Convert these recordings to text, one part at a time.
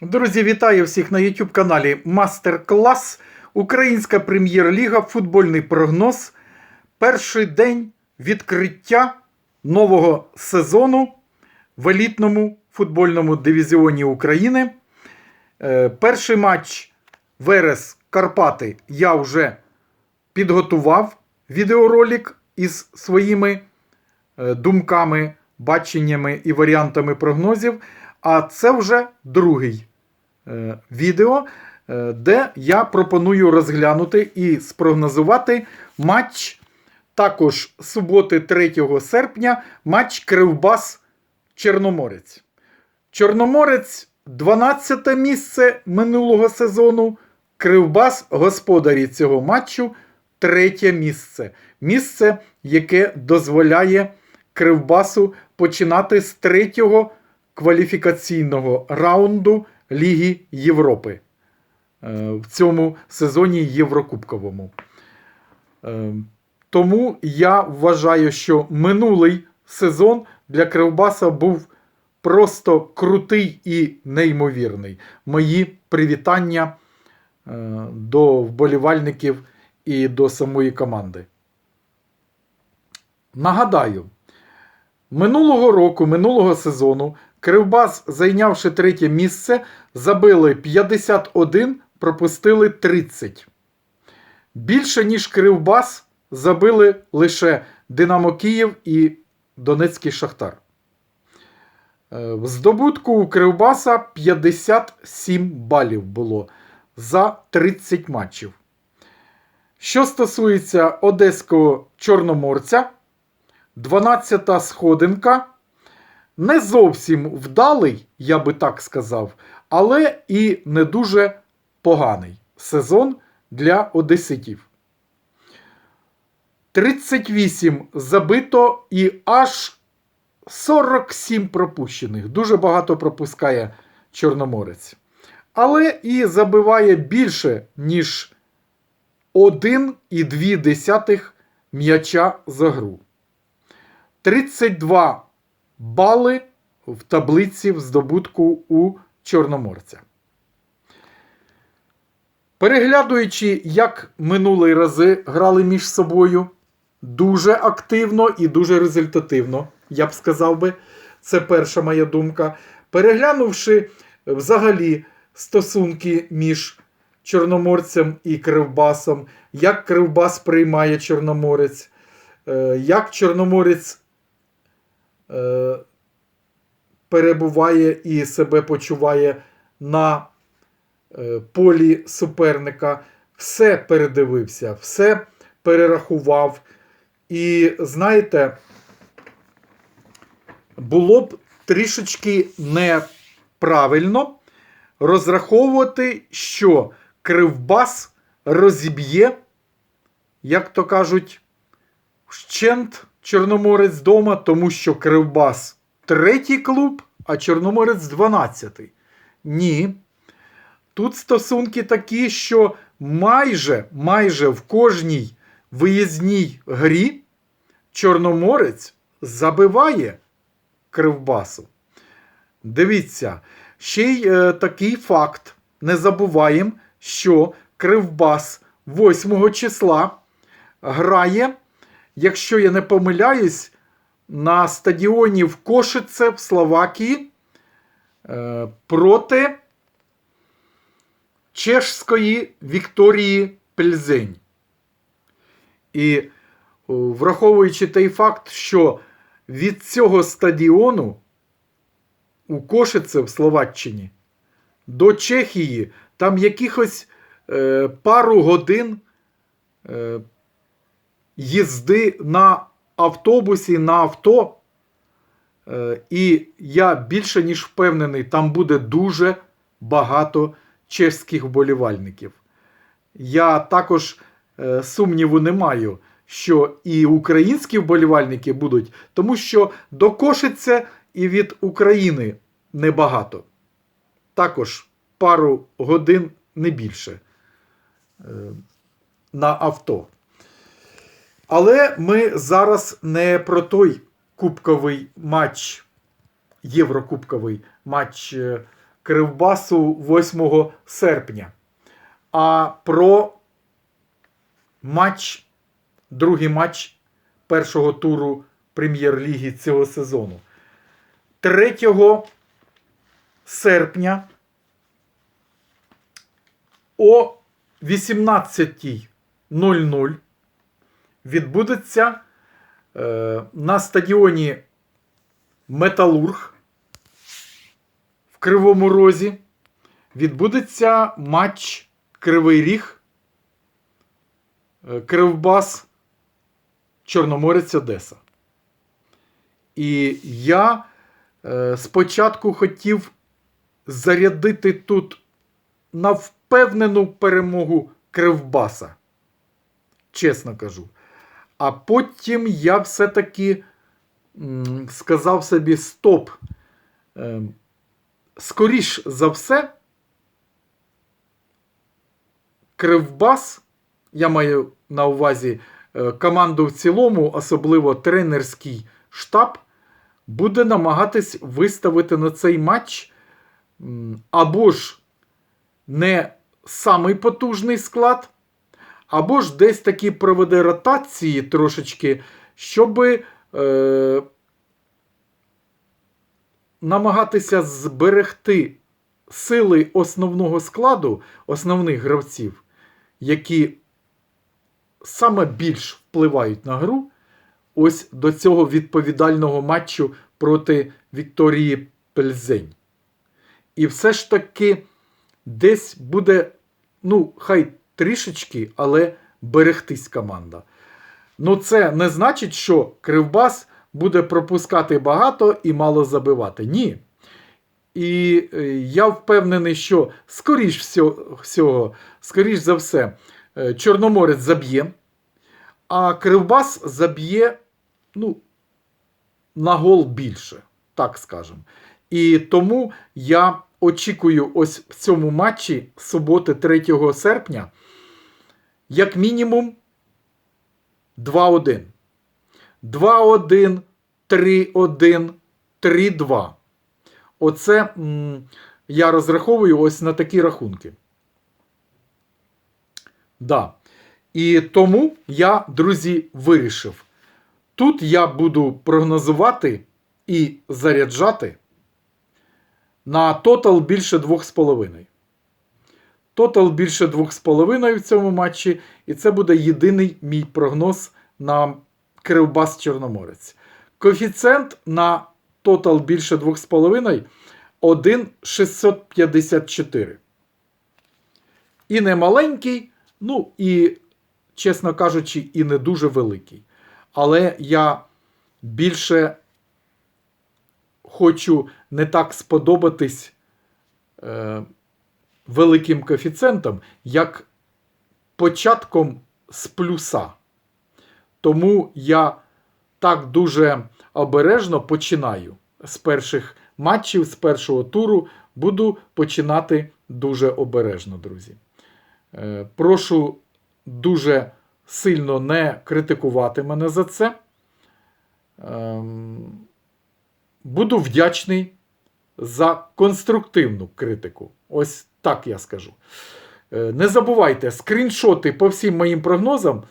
Друзі, вітаю всіх на YouTube каналі Мастер-клас. Українська прем'єр-ліга, футбольний прогноз. Перший день відкриття нового сезону в елітному футбольному дивізіоні України. Е, Перший матч Верес Карпати я вже підготував відеоролик із своїми е, думками, баченнями і варіантами прогнозів. А це вже другий е, відео, е, де я пропоную розглянути і спрогнозувати матч також суботи 3 серпня, матч Кривбас Чорноморець. Чорноморець 12 місце минулого сезону. Кривбас господарі цього матчу третє місце. Місце, яке дозволяє Кривбасу починати з третього кваліфікаційного раунду Ліги Європи е, в цьому сезоні Єврокубковому. Е, Тому я вважаю, що минулий сезон для Кривбаса був просто крутий і неймовірний. Мої привітання е, до вболівальників і до самої команди. Нагадаю, минулого року, минулого сезону, Кривбас, зайнявши третє місце, забили 51, пропустили 30. Більше, ніж Кривбас, забили лише Динамо Київ і Донецький Шахтар. Е, В здобутку у Кривбаса 57 балів було за 30 матчів. Що стосується Одеського Чорноморця, 12-та сходинка. Не зовсім вдалий, я би так сказав, але і не дуже поганий сезон для одеситів. 38 забито і аж 47 пропущених. Дуже багато пропускає Чорноморець. Але і забиває більше, ніж 1,2 м'яча за гру. 32 бали в таблиці в здобутку у Чорноморця. Переглядуючи, як минулі рази грали між собою, дуже активно і дуже результативно, я б сказав би, це перша моя думка. Переглянувши взагалі стосунки між Чорноморцем і Кривбасом, як Кривбас приймає Чорноморець, е, як Чорноморець перебуває і себе почуває на е, полі суперника, все передивився, все перерахував. І знаєте, було б трішечки неправильно розраховувати, що Кривбас розіб'є, як то кажуть, вщент Чорноморець дома, тому що Кривбас третій клуб, а Чорноморець 12. Ні. Тут стосунки такі, що майже, майже в кожній виїзній грі Чорноморець забиває Кривбасу. Дивіться, ще й е, такий факт. Не забуваємо, що Кривбас 8 числа грає, якщо я не помиляюсь, на стадіоні в Кошице в Словакії е, проти чешської Вікторії Пльзень. І враховуючи той факт, що від цього стадіону у Кошице в Словаччині до Чехії там якихось е, пару годин е, їзди на автобусі, на авто. Е, і я більше ніж впевнений, там буде дуже багато чеських вболівальників. Я також е, сумніву не маю, що і українські вболівальники будуть, тому що до Кошиця і від України небагато. Також пару годин не більше е, на авто. Але ми зараз не про той кубковий матч, єврокубковий матч е, Кривбасу 8 серпня. А про матч, другий матч першого туру прем'єр-ліги цього сезону. 3 серпня о 18.00 відбудеться е, на стадіоні Металург в Кривому Розі. Відбудеться матч Кривий Ріг, е, Кривбас, Чорноморець Одеса. І я е, спочатку хотів зарядити тут на впевнену перемогу Кривбаса. Чесно кажу. А потім я все-таки сказав собі стоп. Е, скоріш за все, Кривбас, я маю на увазі е, команду в цілому, особливо тренерський штаб, буде намагатись виставити на цей матч або ж не самий потужний склад, або ж десь таки проведе ротації трошечки, щоб е, намагатися зберегти сили основного складу, основних гравців, які саме більш впливають на гру, ось до цього відповідального матчу проти Вікторії Пельзень. І все ж таки десь буде, ну, хай трішечки, але берегтись команда. Ну, це не значить, що Кривбас буде пропускати багато і мало забивати. Ні. І е, я впевнений, що скоріш всього, скоріш за все, е, Чорноморець заб'є, а Кривбас заб'є ну, на гол більше, так скажемо. І тому я очікую ось в цьому матчі суботи 3 серпня, як мінімум 2-1. 2-1, 3-1, 3-2. Оце м, я розраховую ось на такі рахунки. Да. І тому я, друзі, вирішив. Тут я буду прогнозувати і заряджати на тотал більше 2,5. Тотал більше 2,5 в цьому матчі, і це буде єдиний мій прогноз на Кривбас Чорноморець. Коефіцієнт на тотал більше 2,5 1,654. І не маленький, ну і, чесно кажучи, і не дуже великий. Але я більше хочу не так сподобатись е, великим коефіцієнтом, як початком з плюса. Тому я так дуже обережно починаю з перших матчів, з першого туру. Буду починати дуже обережно, друзі. Е, Прошу дуже сильно не критикувати мене за це. Ем, Буду вдячний за конструктивну критику. Ось так я скажу. Е, Не забувайте, скріншоти по всім моїм прогнозам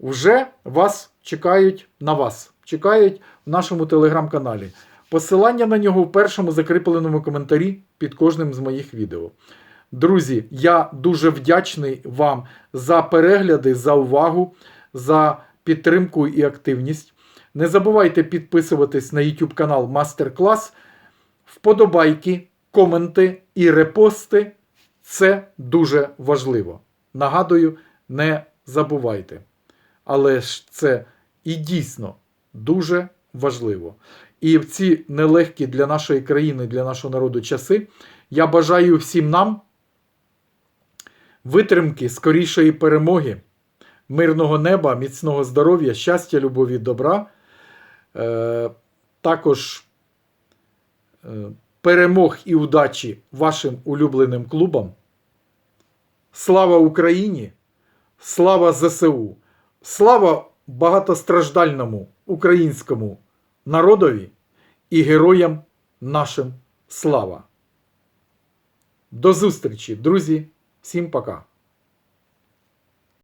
вже вас чекають на вас. Чекають в нашому телеграм-каналі. Посилання на нього в першому закріпленому коментарі під кожним з моїх відео. Друзі, я дуже вдячний вам за перегляди, за увагу, за підтримку і активність. Не забувайте підписуватись на YouTube канал Мастер Клас. Вподобайки, коменти і репости це дуже важливо. Нагадую, не забувайте. Але ж це і дійсно дуже важливо. І в ці нелегкі для нашої країни, для нашого народу часи я бажаю всім нам витримки, скорішої перемоги, мирного неба, міцного здоров'я, щастя, любові, добра. Е, також е, перемог і удачі вашим улюбленим клубам. Слава Україні! Слава ЗСУ! Слава багатостраждальному українському народові і героям нашим слава! До зустрічі, друзі. Всім пока.